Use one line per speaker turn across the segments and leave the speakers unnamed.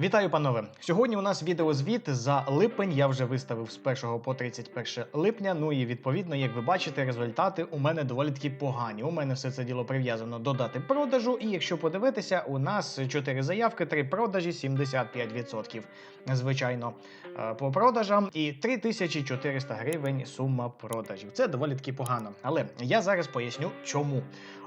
Вітаю, панове! Сьогодні у нас відеозвіт за липень. Я вже виставив з 1 по 31 липня. Ну і відповідно, як ви бачите, результати у мене доволі таки погані. У мене все це діло прив'язано до дати продажу. І якщо подивитися, у нас 4 заявки, 3 продажі, 75%. Звичайно, е, по продажам і 3400 гривень сума продажів. Це доволі таки погано. Але я зараз поясню, чому.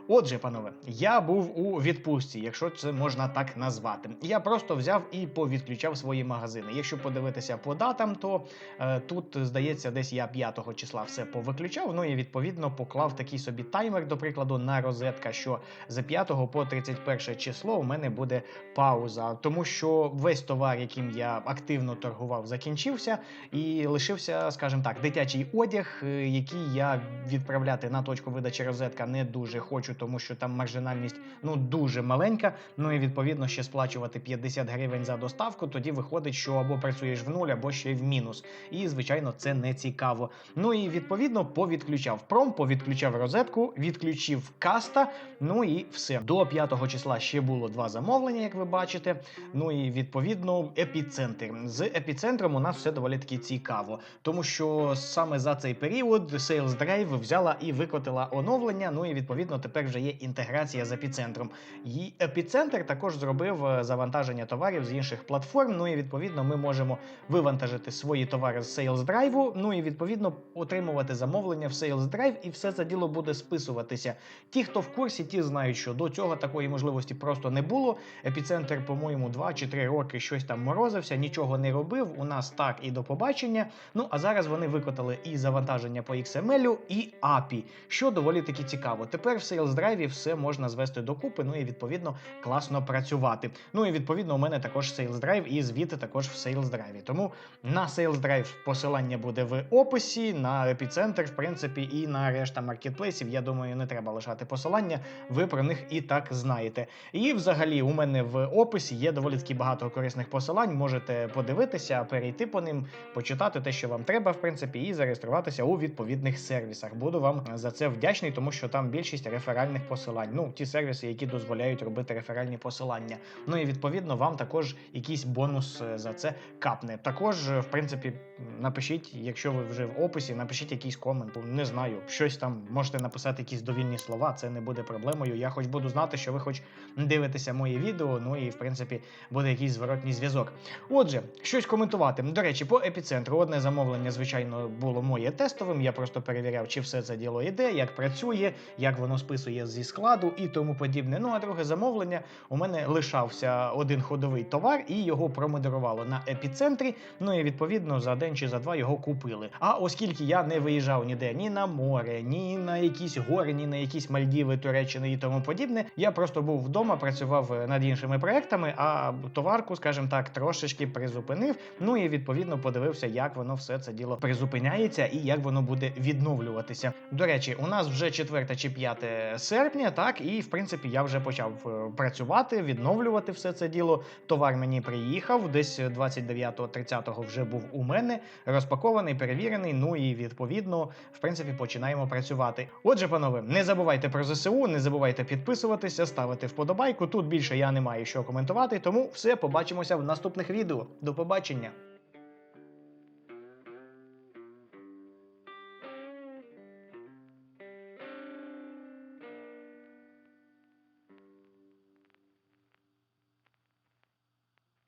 Отже, панове, я був у відпустці, якщо це можна так назвати. Я просто взяв і повідключав свої магазини. Якщо подивитися по датам, то е, тут здається, десь я 5 числа все повиключав. Ну і відповідно поклав такий собі таймер, до прикладу, на розетка, що з 5 по 31 число у мене буде пауза, тому що весь товар, яким я активно торгував, закінчився, і лишився, скажімо так, дитячий одяг, е, який я відправляти на точку видачі розетка не дуже хочу, тому що там маржинальність ну дуже маленька. Ну і відповідно ще сплачувати 50 гривень за доставку. Тоді виходить, що або працюєш в нуль, або ще й в мінус. І звичайно, це не цікаво. Ну і відповідно повідключав пром, повідключав розетку, відключив каста. Ну і все. До 5 числа ще було два замовлення, як ви бачите. Ну і відповідно епіцентр. З епіцентром у нас все доволі таки цікаво, тому що саме за цей період Sales Drive взяла і викотила оновлення. Ну і відповідно тепер вже є інтеграція з епіцентром. І епіцентр також зробив е, завантаження товарів з інших платформ. Ну і відповідно ми можемо вивантажити свої товари з Sales Drive, Ну і відповідно отримувати замовлення в Sales Drive, і все це діло буде списуватися. Ті, хто в курсі, ті знають, що до цього такої можливості просто не було. Епіцентр, по-моєму, 2 чи 3 роки щось там морозився, нічого не робив. У нас так і до побачення. Ну а зараз вони викотали і завантаження по XML, і API, що доволі таки цікаво. Тепер в Sales Drive все можна звести докупи, ну і відповідно класно працювати. Ну і відповідно у мене також Sales Drive і звіти також в Sales Drive. Тому на Sales Drive посилання буде в описі, на епіцентр, в принципі, і на решта маркетплейсів. Я думаю, не треба лишати посилання. Ви про них і так знаєте. І взагалі у мене в описі є доволі таки багато корисних посилань. Можете подивитися, перейти по ним, почитати те, що вам треба, в принципі, і зареєструватися у відповідних сервісах. Буду вам за це вдячний, тому що там більшість реферальних посилань. Ну, ті сервіси, які дозволяють робити реферальні посилання. Ну і відповідно вам також якийсь бонус за це капне. Також, е, в принципі, напишіть, якщо ви вже в описі, напишіть якийсь комент. Не знаю, щось там можете написати якісь довільні слова. Це не буде проблемою. Я хоч буду знати, що ви хоч дивитеся моє відео. Ну і в принципі буде якийсь зворотній зв'язок. Отже, щось коментувати. До речі, по епіцентру одне замовлення, звичайно, було моє тестовим. Я просто перевіряв, чи все це діло йде, як працює, як воно списує зі складу і тому подібне. Ну а друге замовлення у мене лишався один ходовий товар, і його промодерувало на епіцентрі. Ну і відповідно за день чи за два його купили. А оскільки я не виїжджав ніде ні на море, ні на якісь гори, ні на якісь Мальдіви, Туреччини і тому подібне, я просто був вдома, працював е, над іншими проектами, а товарку, скажімо так, трошечки призупинив. Ну і відповідно подивився, як воно все це діло призупиняється і як воно буде відновлюватися. До речі, у нас вже 4 чи 5 серпня, так і в принципі я вже почав е, працювати, відновлювати все це діло. Товар мені приїхав, десь 29-30 вже був у мене розпакований, перевірений. Ну і відповідно, в принципі, починаємо працювати. Отже, панове, не забувайте про ЗСУ, не забувайте підписуватися, ставити вподобайку. Тут більше я не маю що коментувати, тому все побачимося в наступних відео. До побачення.